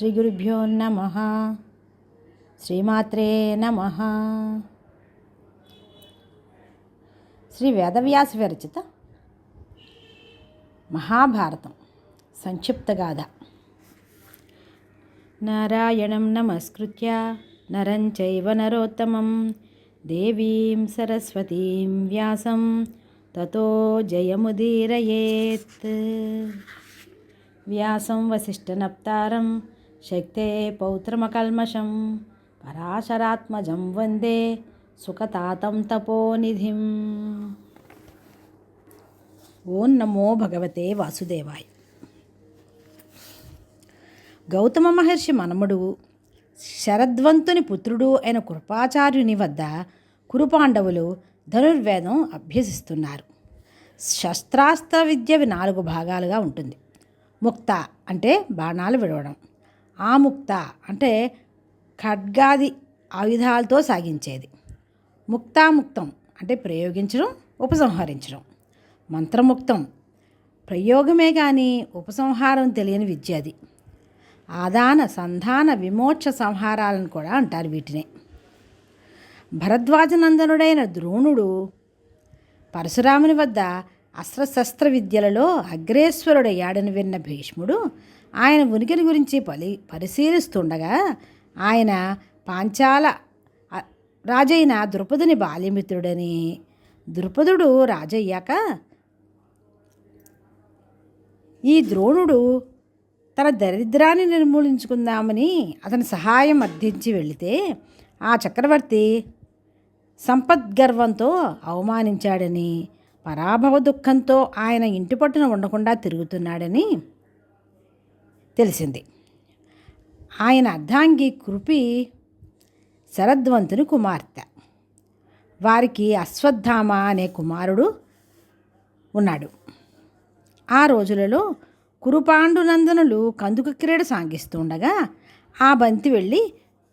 శ్రీ గురుభ్యో నమ. శ్రీమాత్రే నమ. శ్రీ వేదవ్యాస విరచిత మహాభారతం సంక్షిప్త గాథ. నారాయణం నమస్కృత్య నరం చైవ నరోత్తమం దేవీం సరస్వతీం వ్యాసం తతో జయముదీరయేత్. వ్యాసం వసిష్ఠనప్తారం శక్తే పౌత్రమకల్మషం పరాశరాత్మజం వందే సుఖతాతం తపోనిధిం. ఓం నమో భగవతే వాసుదేవాయ్. గౌతమ మహర్షి మనముడు శరద్వంతుని పుత్రుడు అయిన కృపాచార్యుని వద్ద కురుపాండవులు ధనుర్వేదం అభ్యసిస్తున్నారు. శస్త్రాస్త్ర విద్య నాలుగు భాగాలుగా ఉంటుంది. ముక్త అంటే బాణాలు విడవడం. ఆముక్త అంటే ఖడ్గాది ఆయుధాలతో సాగించేది. ముక్తాముక్తం అంటే ప్రయోగించడం ఉపసంహరించడం. మంత్రముక్తం ప్రయోగమే కానీ ఉపసంహారం తెలియని విద్య అది. ఆదాన సంధాన విమోక్ష సంహారాలను కూడా అంటారు వీటినే. భరద్వాజనందనుడైన ద్రోణుడు పరశురాముని వద్ద అస్త్రశస్త్ర విద్యలలో అగ్రేశ్వరుడయ్యాడని విన్న భీష్ముడు ఆయన ఉనికిని గురించి పలి పరిశీలిస్తుండగా ఆయన పాంచాల రాజైన ద్రుపదుని బాల్యమిత్రుడని. ద్రుపదుడు రాజయ్యాక ఈ ద్రోణుడు తన దరిద్రాన్ని నిర్మూలించుకుందామని అతని సహాయం అర్థించి వెళితే ఆ చక్రవర్తి సంపద్గర్వంతో అవమానించాడని పరాభవ దుఃఖంతో ఆయన ఇంటి పట్టున ఉండకుండా తిరుగుతున్నాడని తెలిసింది. ఆయన అర్ధాంగి కృపి శరద్వంతుని కుమార్తె. వారికి అశ్వత్థామ అనే కుమారుడు ఉన్నాడు. ఆ రోజులలో కురుపాండునందనులు కందుక క్రీడ సాగిస్తుండగా ఆ బంతి వెళ్ళి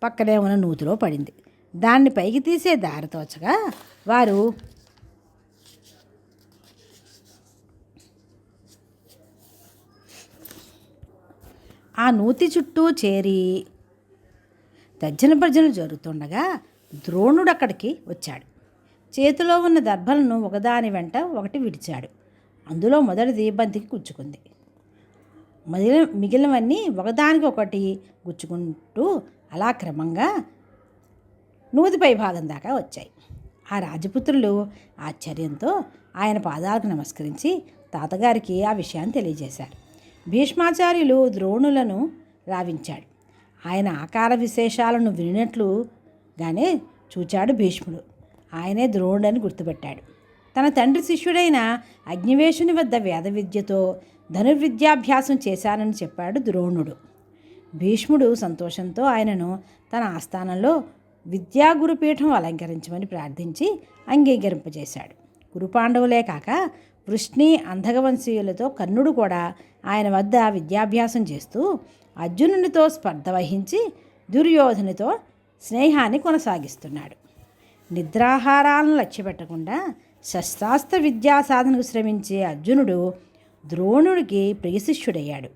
పక్కనే ఉన్న నూతిలో పడింది. దాన్ని పైకి తీసే దారి తోచగా వారు ఆ నూతి చుట్టూ చేరి తర్జన భర్జన జరుగుతుండగా ద్రోణుడు అక్కడికి వచ్చాడు. చేతిలో ఉన్న దర్భలను ఒకదాని వెంట ఒకటి విడిచాడు. అందులో మొదటిది బంతికి గుచ్చుకుంది. మిగిలిన మిగిలినవన్నీ ఒకదానికి ఒకటి గుచ్చుకుంటూ అలా క్రమంగా నూతిపై భాగం దాకా వచ్చాయి. ఆ రాజపుత్రులు ఆశ్చర్యంతో ఆయన పాదాలకు నమస్కరించి తాతగారికి ఆ విషయాన్ని తెలియజేశారు. భీష్మాచార్యులు ద్రోణులను రావించాడు. ఆయన ఆకార విశేషాలను వినినట్లుగానే చూచాడు భీష్ముడు. ఆయనే ద్రోణుడని గుర్తుపెట్టాడు. తన తండ్రి శిష్యుడైన అగ్నివేశుని వద్ద వేద విద్యతో ధనుర్విద్యాభ్యాసం చేశానని చెప్పాడు ద్రోణుడు. భీష్ముడు సంతోషంతో ఆయనను తన ఆస్థానంలో విద్యాగురుపీఠం అలంకరించమని ప్రార్థించి అంగీకరింపజేశాడు. కురుపాండవులే కాక వృష్ణి అంధగవంశీయులతో కర్ణుడు కూడా ఆయన వద్ద విద్యాభ్యాసం చేస్తూ అర్జునునితో స్పర్ధ వహించి దుర్యోధనితో స్నేహాన్ని కొనసాగిస్తున్నాడు. నిద్రాహారాలను లక్ష్యపెట్టకుండా శస్త్రాస్త్ర విద్యా సాధనకు శ్రమించే అర్జునుడు ద్రోణుడికి ప్రియశిష్యుడయ్యాడు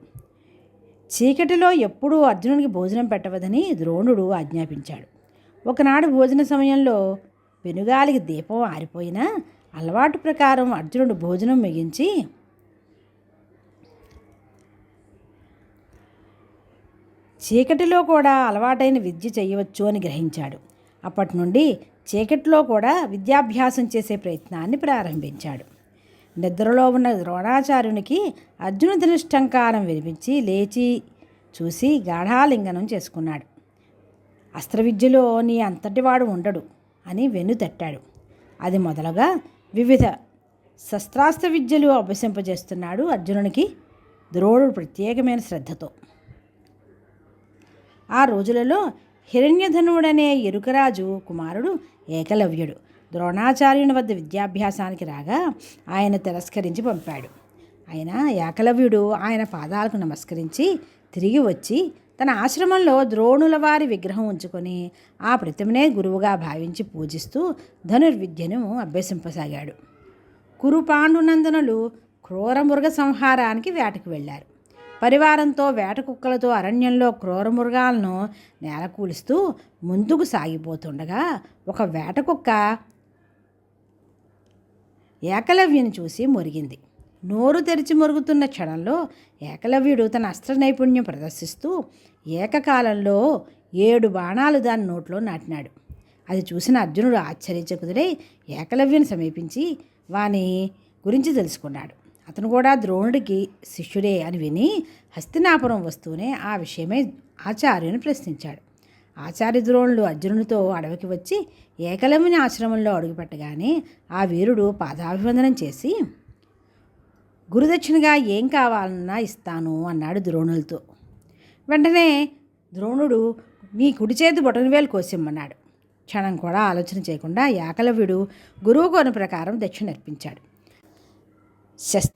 చీకటిలో ఎప్పుడూ అర్జునుడికి భోజనం పెట్టవదని ద్రోణుడు ఆజ్ఞాపించాడు. ఒకనాడు భోజన సమయంలో పెనుగాలికి దీపం ఆరిపోయినా అలవాటు ప్రకారం అర్జునుడు భోజనం మిగించి చీకటిలో కూడా అలవాటైన విద్య చేయవచ్చు అని గ్రహించాడు. అప్పటి నుండి చీకటిలో కూడా విద్యాభ్యాసం చేసే ప్రయత్నాన్ని ప్రారంభించాడు. నిద్రలో ఉన్న ద్రోణాచార్యునికి అర్జున ధనుష్టంకారం వినిపించి లేచి చూసి గాఢాలింగనం చేసుకున్నాడు. అస్త్రవిద్యలో నీ అంతటివాడు ఉండడు అని వెన్ను తట్టాడు. అది మొదలుగా వివిధ శస్త్రాస్త్ర విద్యలు అభ్యసింపజేస్తున్నాడు అర్జునునికి ద్రోణుడు ప్రత్యేకమైన శ్రద్ధతో. ఆ రోజులలో హిరణ్యధనుడనే ఎరుకరాజు కుమారుడు ఏకలవ్యుడు. ద్రోణాచార్యుని వద్ద విద్యాభ్యాసానికి రాగా ఆయన తిరస్కరించి పంపాడు. ఆయన ఏకలవ్యుడు ఆయన పాదాలకు నమస్కరించి తిరిగి వచ్చి తన ఆశ్రమంలో ద్రోణుల వారి విగ్రహం ఉంచుకొని ఆ ప్రతిమనే గురువుగా భావించి పూజిస్తూ ధనుర్విద్యను అభ్యసింపసాగాడు. కురుపాండునందనులు క్రూరమృగ సంహారానికి వేటకు వెళ్ళారు. పరివారంతో వేట కుక్కలతో అరణ్యంలో క్రూరమృగాలను నేలకూలుస్తూ ముందుకు సాగిపోతుండగా ఒక వేట కుక్క ఏకలవ్యను చూసి మురిగింది. నోరు తెరిచి మురుగుతున్న క్షణంలో ఏకలవ్యుడు తన అస్త్ర నైపుణ్యం ప్రదర్శిస్తూ ఏకకాలంలో ఏడు బాణాలు దాని నోట్లో నాటినాడు. అది చూసిన అర్జునుడు ఆశ్చర్యచకుదుడై ఏకలవ్యుని సమీపించి వాని గురించి తెలుసుకున్నాడు. అతను కూడా ద్రోణుడికి శిష్యుడే అని విని హస్తినాపురం వస్తూనే ఆ విషయమే ఆచార్యుని ప్రశ్నించాడు. ఆచార్య ద్రోణులు అర్జునునితో అడవికి వచ్చి ఏకలవ్యుని ఆశ్రమంలో అడుగుపెట్టగానే ఆ వీరుడు పాదాభివందనం చేసి గురుదక్షిణగా ఏం కావాలన్నా ఇస్తాను అన్నాడు ద్రోణులతో. వెంటనే ద్రోణుడు నీ కుడి చేతి బొటనవేలు కోసిమ్మన్నాడు. క్షణం కూడా ఆలోచన చేయకుండా యాకలవ్యుడు గురువు కోన ప్రకారం దక్షిణ అర్పించాడు. శస్